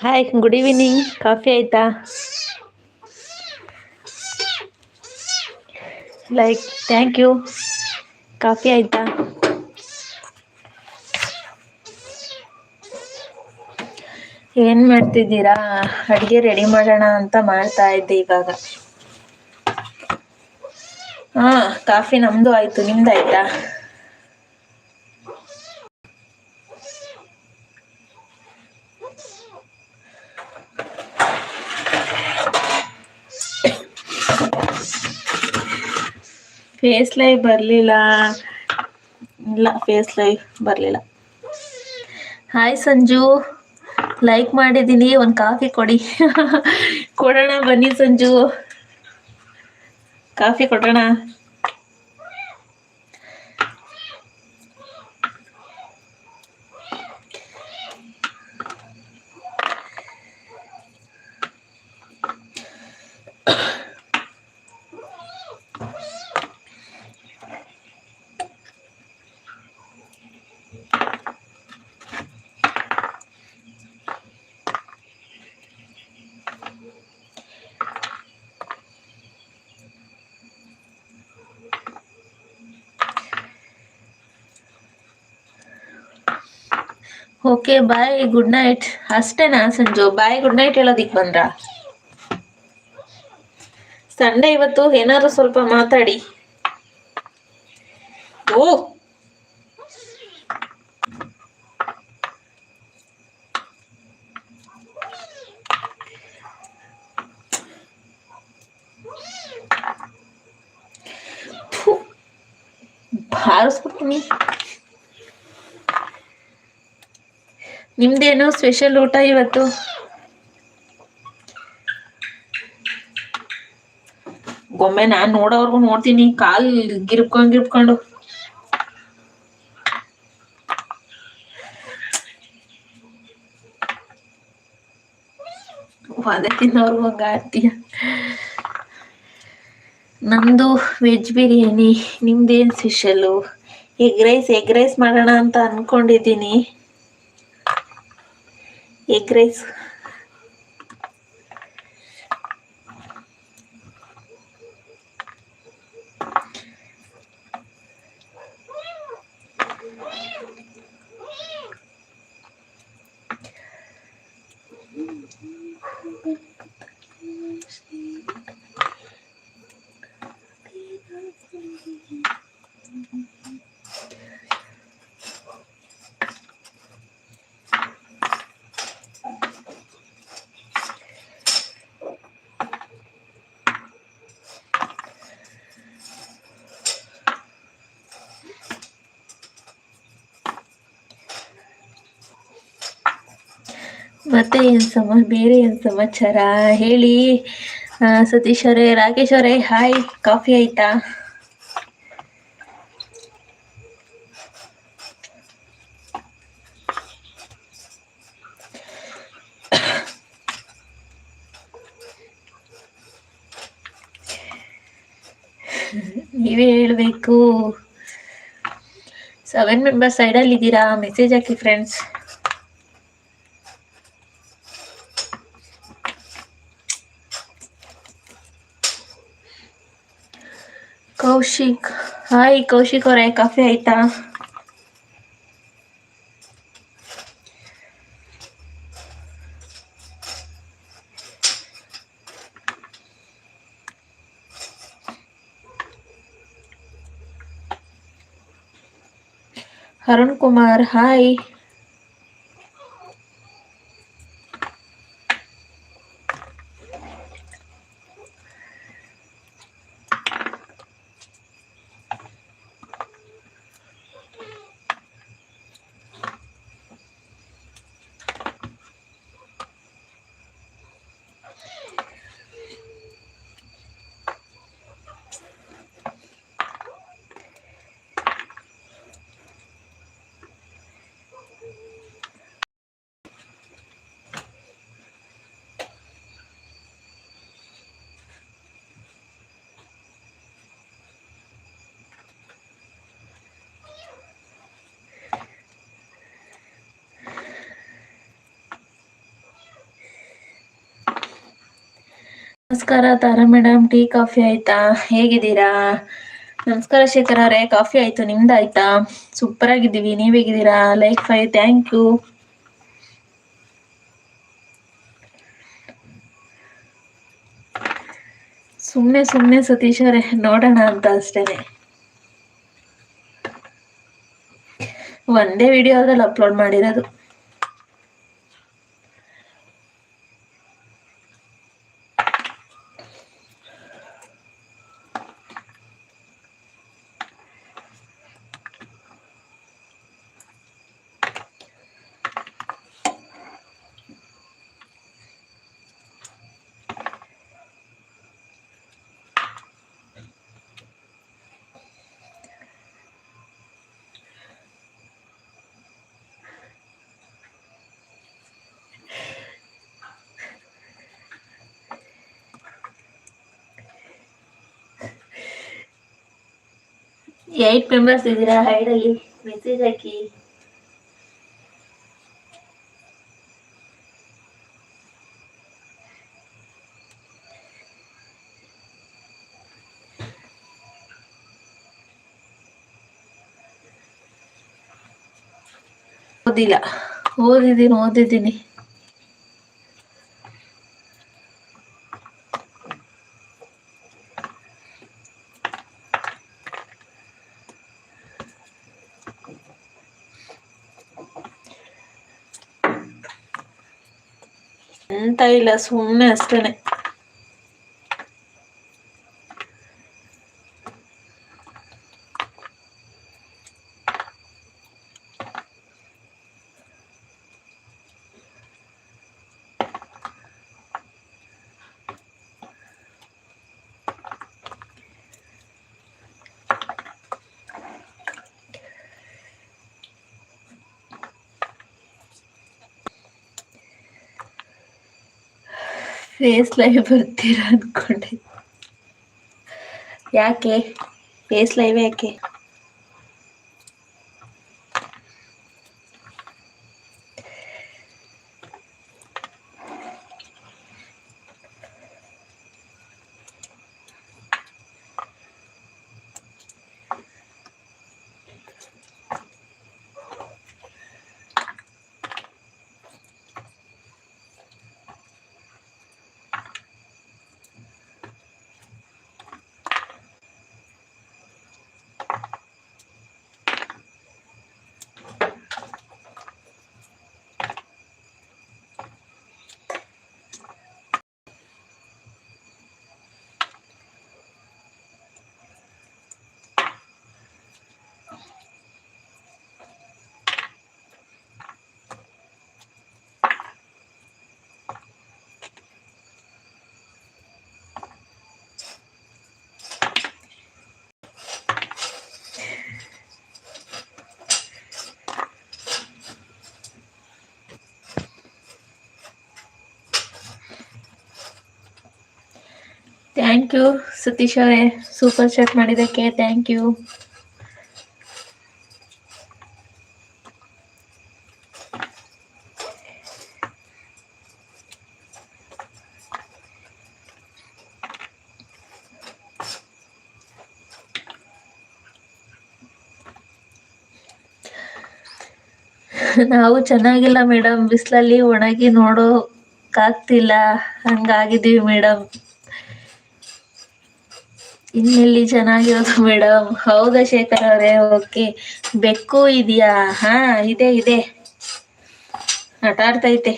Hi good evening coffee ಆಯ್ತಾ? Like thank you coffee ಆಯ್ತಾ? ಏನು ಮಾಡ್ತಿದ್ದೀರಾ? ಅಡುಗೆ ರೆಡಿ ಮಾಡೋಣ ಅಂತ ಮಾಡ್ತಾ ಇದ್ದೆ ಇವಾಗ. ಹಾಂ ಕಾಫಿ ನಮ್ಮದು ಆಯ್ತು. ನಿಮ್ದು ಫೇಸ್ ಲೈವ್ ಬರಲಿಲ್ಲ. ಇಲ್ಲ ಫೇಸ್ ಲೈಫ್ ಬರಲಿಲ್ಲ. ಹಾಯ್ ಸಂಜು. ಲೈಕ್ ಮಾಡಿದ್ದೀನಿ ಒಂದು ಕಾಫಿ ಕೊಡಿ. ಕೊಡೋಣ ಬನ್ನಿ ಸಂಜು. ಕಾಫಿ ಕೊಡೋಣ. ಓಕೆ ಬಾಯ್ ಗುಡ್ ನೈಟ್ ಅಷ್ಟೇನಾ ಸಂಜು ಬಾಯ್ ಗುಡ್ ನೈಟ್ ಹೇಳೋದಿಕ್ ಬಂದ್ರ ಸಂಡೇ ಇವತ್ತು ಏನಾದ್ರು ಸ್ವಲ್ಪ ಮಾತಾಡಿ. ಓ! ಬಾರಿಸ್ಬಿಡ್ತೀನಿ ನಿಮ್ದೇನು ಸ್ಪೆಷಲ್ ಊಟ ಇವತ್ತು? ಒಮ್ಮೆ ನಾನ್ ನೋಡೋವರ್ಗು ನೋಡ್ತೀನಿ, ಕಾಲ್ ಗಿರ್ಕೊಂಡ್ ಗಿರ್ಕೊಂಡು ಅದೇ ತಿನ್ನೋರ್ಗು ಹಂಗ ಆಡ್ತೀಯ ನಂದು ವೆಜ್ ಬಿರಿಯಾನಿ, ನಿಮ್ದೇನ್ special egg rice egg rice ಮಾಡೋಣ ಅಂತ ಅನ್ಕೊಂಡಿದ್ದೀನಿ. ಎಗ್ ರೈಸ್ ಮತ್ತೆ ಏನ್ ಸಮ, ಬೇರೆ ಏನ್ ಸಮಾಚಾರ? ಹೇಳಿ. ಸತೀಶ್ ಅವರೇ, ರಾಕೇಶ್ ಅವರೇ, ಹಾಯ್. ಕಾಫಿ ಆಯ್ತಾ? ನೀವೇ ಹೇಳ್ಬೇಕು. ಸೆವೆನ್ ಮೆಂಬರ್ಸ್ ಸೈಡಲ್ಲಿ ಇದ್ದೀರಾ ಮೆಸೇಜ್ ಹಾಕಿ ಫ್ರೆಂಡ್ಸ್ ಕೌಶಿಕ್ ಹಾಯ್ ಕೌಶಿಕ್ ಅವರೇ ಕಾಫಿ ಆಯ್ತಾ ಅರುಣ್ ಕುಮಾರ್ ಹಾಯ್ ನಮಸ್ಕಾರ ತಾರಾ ಮೇಡಮ್, ಟೀ, ಕಾಫಿ ಆಯ್ತಾ? ಹೇಗಿದ್ದೀರಾ? ನಮಸ್ಕಾರ ಶೇಖರ್ ಅವರೇ, ಕಾಫಿ ಆಯ್ತು ನಿಮ್ದು ಆಯ್ತಾ ಸೂಪರ್ ಆಗಿದ್ದೀವಿ, ನೀವ್ ಹೇಗಿದ್ದೀರಾ? ಲೈಕ್ ಫೈ ಥ್ಯಾಂಕ್ ಯು. ಸುಮ್ನೆ ಸುಮ್ನೆ ಸತೀಶ್ ಅವರೇ, ನೋಡೋಣ ಅಂತ ಅಷ್ಟೇನೆ. ಒಂದೇ ವಿಡಿಯೋ ಅದ್ರಲ್ಲಿ ಅಪ್ಲೋಡ್ ಮಾಡಿರೋದು. ಏಟ್ ಮೆಂಬರ್ಸ್ ಇದ್ದೀರಾ ಹೈಡಲ್ಲಿ ಮೆಸೇಜ್ ಹಾಕಿ ಓದಿಲ್ಲ. ಓದಿದ್ದೀನಿ ಓದಿದ್ದೀನಿ. ಎಂತ ಇಲ್ಲ ಸುಮ್ಮನೆ ಅಷ್ಟೇನೆ ಫೇಸ್ ಲೈವ್ ಬರ್ತೀರಾ ಅನ್ಕೊಂಡೆ ಯಾಕೆ? ಫೇಸ್ ಲೈವ್ ಯಾಕೆ? Thank you. ಸತೀಶ್ ಅವರೇ ಸೂಪರ್ ಚಾಟ್ ಮಾಡಿದ್ದಕ್ಕೆ ಥ್ಯಾಂಕ್ ಯು. ನಾವು ಚೆನ್ನಾಗಿಲ್ಲ ಮೇಡಮ್ ಬಿಸಿಲಲ್ಲಿ ಒಣಗಿ ನೋಡೋಕ್ಕಾಗ್ತಿಲ್ಲ ಹಂಗಾಗಿದ್ದೀವಿ ಮೇಡಮ್ ಇನ್ನೆಲ್ಲಿ ಚೆನ್ನಾಗಿರೋದು ಮೇಡಮ್ ಹೌದಾ ಶೇಖರ್ ಅವರೇ? ಓಕೆ. ಬೆಕ್ಕು ಇದೆಯಾ? ಹಾ ಇದೆ ಇದೆ. ಆಟ ಆಡ್ತೈತೆ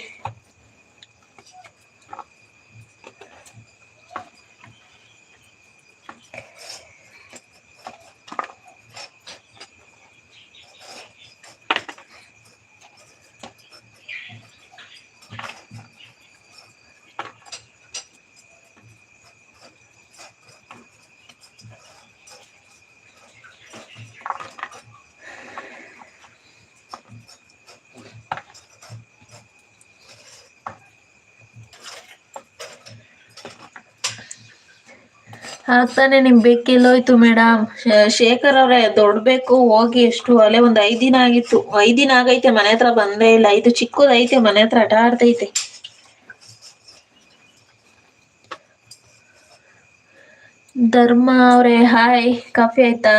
ಆಗ್ತಾನೆ ನಿಮ್ ಬೆಕ್ಕೆಲ್ಲೋಯ್ತು ಮೇಡಮ್ ಶೇಖರ್ ಅವ್ರೆ ದೊಡ್ಬೇಕು ಹೋಗಿ ಎಷ್ಟು, ಅಲ್ಲೇ ಒಂದ್ ಐದ್ ದಿನ ಆಗಿತ್ತು. ಐದ್ ದಿನ ಆಗೈತೆ, ಮನೆ ಹತ್ರ ಬಂದೇ ಇಲ್ಲ. ಇದು ಚಿಕ್ಕದೈತೆ ಮನೆ ಹತ್ರ ಆಟ ಆಡ್ತೈತೆ ಧರ್ಮ ಅವರೇ, ಹಾಯ್, ಕಾಫಿ ಆಯ್ತಾ?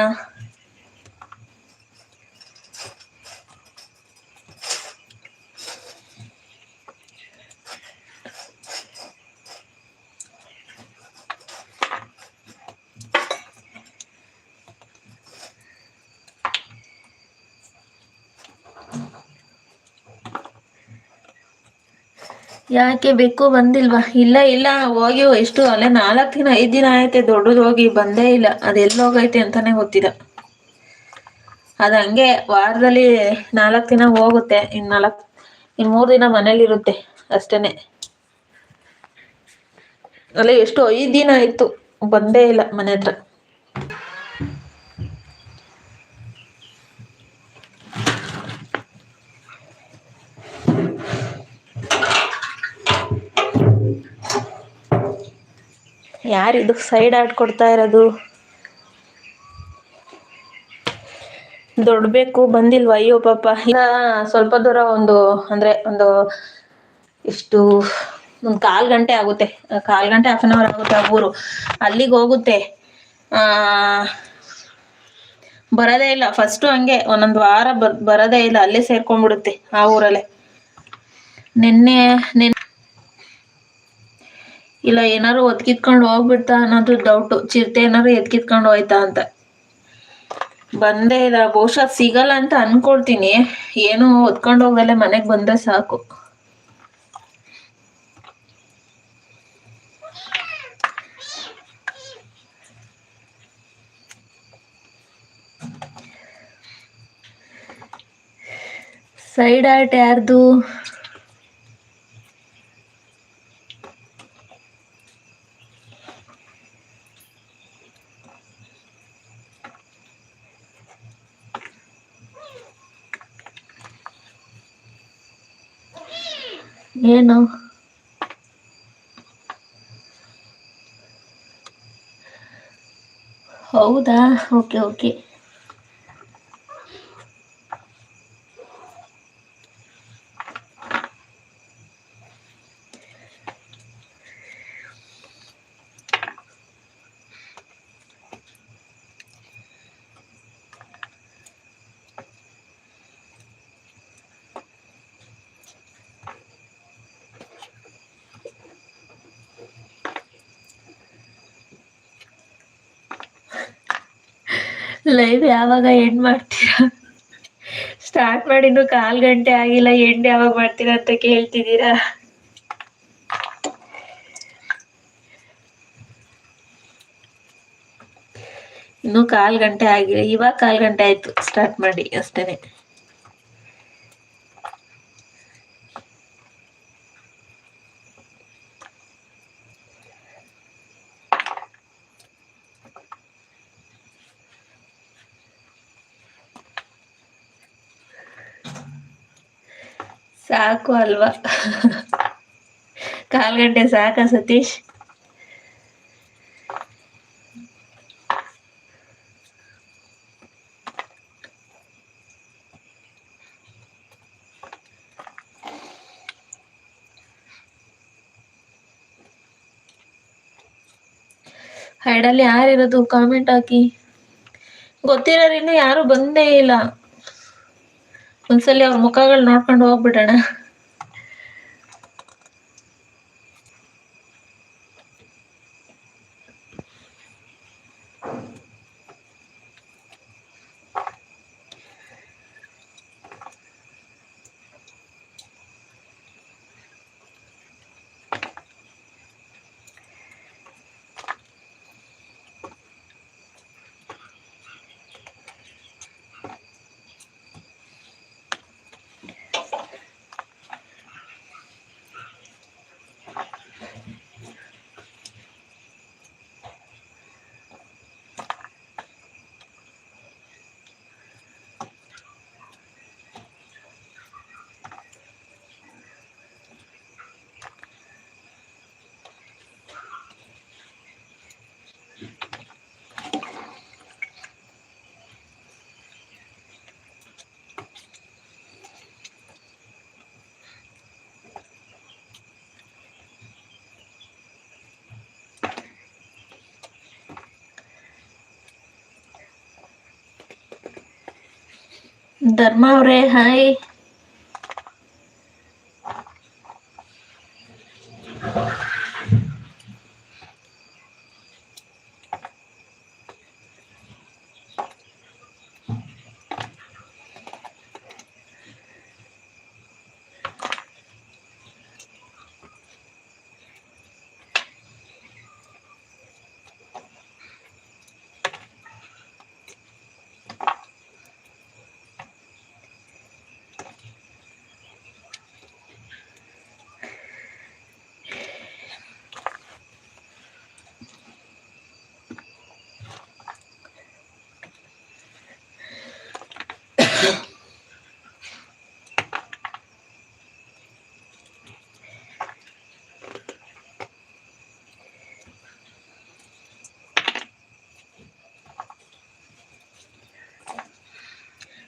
ಯಾಕೆ ಬೇಕು ಬಂದಿಲ್ವಾ? ಇಲ್ಲ ಇಲ್ಲ ಹೋಗಿ ಎಷ್ಟು ಅಲ್ಲೇ ನಾಲ್ಕು ದಿನ, ಐದು ದಿನ ಆಯ್ತೆ, ದೊಡ್ಡದು ಹೋಗಿ ಬಂದೇ ಇಲ್ಲ. ಅದೆಲ್ಲ ಹೋಗೈತೆ ಅಂತಾನೆ ಗೊತ್ತಿಲ್ಲ. ಅದು ಹಂಗೆ ವಾರದಲ್ಲಿ ನಾಲ್ಕು ದಿನ ಹೋಗುತ್ತೆ. ಇನ್ನು ನಾಲ್ಕು ಇನ್ನು ಮೂರು ದಿನ ಮನೇಲಿ ಇರುತ್ತೆ ಅಷ್ಟೇನೆ. ಅಲ್ಲ ಎಷ್ಟು, ಐದು ದಿನ ಆಯ್ತು, ಬಂದೇ ಇಲ್ಲ ಮನೆ ಹತ್ರ. ಯಾರಿದು ಸೈಡ್ ಆಡ್ ಕೊಡ್ತಾ ಇರೋದು? ದೊಡ್ಬೇಕು ಬಂದಿಲ್ವಾ? ಅಯ್ಯೋ ಪಾಪ. ಈಗ ಸ್ವಲ್ಪ ದೂರ ಒಂದು, ಅಂದ್ರೆ ಒಂದು ಇಷ್ಟು ಒಂದು ಕಾಲ್ ಗಂಟೆ ಆಗುತ್ತೆ. ಕಾಲ್ ಗಂಟೆ ಹಾಫ್ ಅನ್ ಅವರ್ ಆಗುತ್ತೆ ಆ ಊರು. ಅಲ್ಲಿಗೆ ಹೋಗುತ್ತೆ. ಆ, ಬರೋದೇ ಇಲ್ಲ. ಫಸ್ಟು ಹಂಗೆ, ಒಂದೊಂದು ವಾರ ಬರ್, ಬರೋದೇ ಇಲ್ಲ. ಅಲ್ಲೇ ಸೇರ್ಕೊಂಡ್ಬಿಡುತ್ತೆ ಆ ಊರಲ್ಲೇ. ನಿನ್ನೆ ನಿನ್ನೆ ಇಲ್ಲ, ಏನಾರು ಒತ್ಕಿತ್ಕೊಂಡು ಹೋಗ್ಬಿಡ್ತಾ ಅನ್ನೋದು ಡೌಟ್ ಚಿರತೆ ಏನಾರು ಎತ್ಕಿತ್ಕೊಂಡು ಹೋಯ್ತಾ ಅಂತ. ಬಂದೇ ಇಲ್ಲ, ಬಹುಶಃ ಸಿಗಲ್ಲ ಅಂತ ಅನ್ಕೊಳ್ತೀನಿ. ಏನು ಹೊತ್ಕೊಂಡು ಹೋಗ್ದಲ್ಲೇ ಮನೆಗೆ ಬಂದ್ರೆ ಸಾಕು. ಸೈಡ್ ಆರ್ಟ್ ಯಾರ್ದು? ಏನು? ಹೌದಾ? Okay okay. ಲೈವ್ ಯಾವಾಗ ಎಂಡ್ ಮಾಡ್ತೀರಾ? ಸ್ಟಾರ್ಟ್ ಮಾಡಿ ಇನ್ನು ಕಾಲ್ ಗಂಟೆ ಆಗಿಲ್ಲ ಎಂಡ್ ಯಾವಾಗ ಮಾಡ್ತೀರಾ ಅಂತ ಕೇಳ್ತಿದ್ದೀರಾ? ಇನ್ನು ಕಾಲ್ ಗಂಟೆ ಆಗಿಲ್ಲ, ಇವಾಗ ಕಾಲ್ ಗಂಟೆ ಆಯ್ತು ಸ್ಟಾರ್ಟ್ ಮಾಡಿ ಅಷ್ಟೇನೆ. ಸಾಕು ಅಲ್ವಾ? ಕಾಲ್ ಗಂಟೆ ಸಾಕ ಸತೀಶ್? ಹೈಡಲ್ಲಿ ಯಾರಿರೋದು? ಕಾಮೆಂಟ್ ಹಾಕಿ. ಗೊತ್ತಿರೋರು ಇನ್ನು ಯಾರು ಬಂದೇ ಇಲ್ಲ. ಒಂದ್ಸಲಿ ಅವ್ರ ಮುಖಗಳು ನೋಡ್ಕೊಂಡು ಹೋಗ್ಬಿಡೋಣ. ಧರ್ಮ ಅವರೇ ಹಾಯ್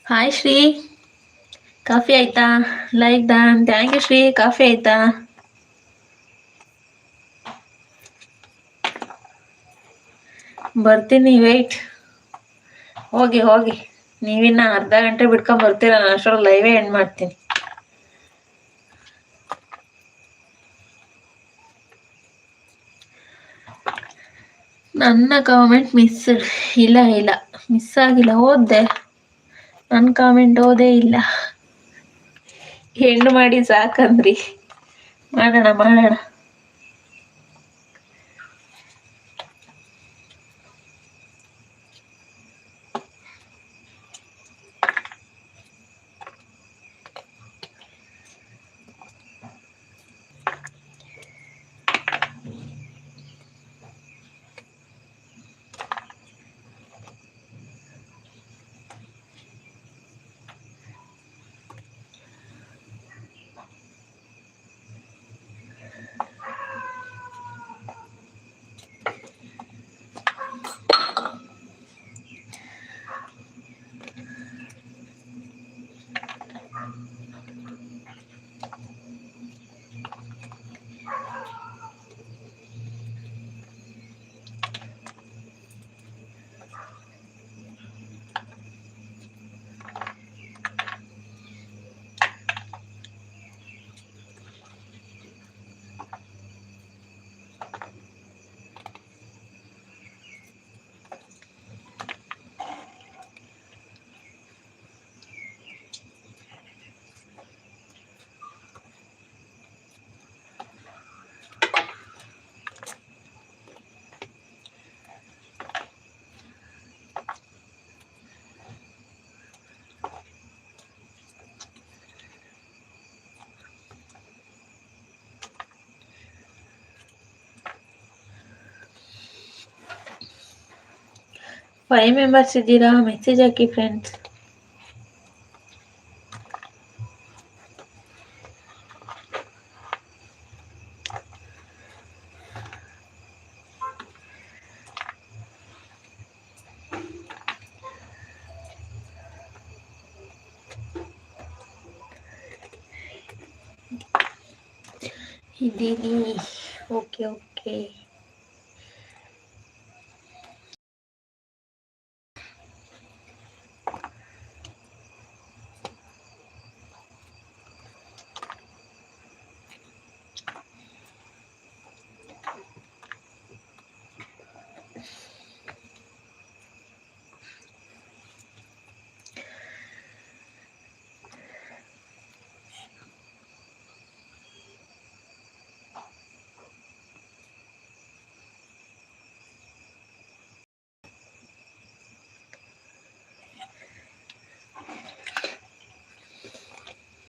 ಹಾಯ್ ಶ್ರೀ ಕಾಫಿ ಆಯ್ತಾ? ಲೈಕ್ ದಾನ್ ಥ್ಯಾಂಕ್ ಯು ಶ್ರೀ ಕಾಫಿ ಆಯ್ತಾ? ಬರ್ತೀನಿ ವೆಯ್ಟ್ ಹೋಗಿ ಹೋಗಿ. ನೀವಿನ್ನ ಅರ್ಧ ಗಂಟೆ ಬಿಟ್ಕೊಂಡ್ ಬರ್ತೀರ? ನಾನು ಅಷ್ಟರಲ್ಲಿ ಲೈವೇ ಎಂಡ್ ಮಾಡ್ತೀನಿ. ನನ್ನ ಕಾಮೆಂಟ್ ಮಿಸ್ ಇಲ್ಲ ಇಲ್ಲ. ಮಿಸ್ ಆಗಿಲ್ಲ ಓದ್ದೆ ನನ್ನ ಕಾಮೆಂಟ್ ಓದೇ ಇಲ್ಲ. ಹೆಣ್ಣು ಮಾಡಿ ಸಾಕಂದ್ರಿ. ಮಾಡೋಣ ಮಾಡೋಣ. ಫೈವ್ ಮೆಂಬರ್ಸ್ ಇದ್ದೀರಾ ಮೆಸೇಜ್ ಹಾಕಿ ಫ್ರೆಂಡ್ಸ್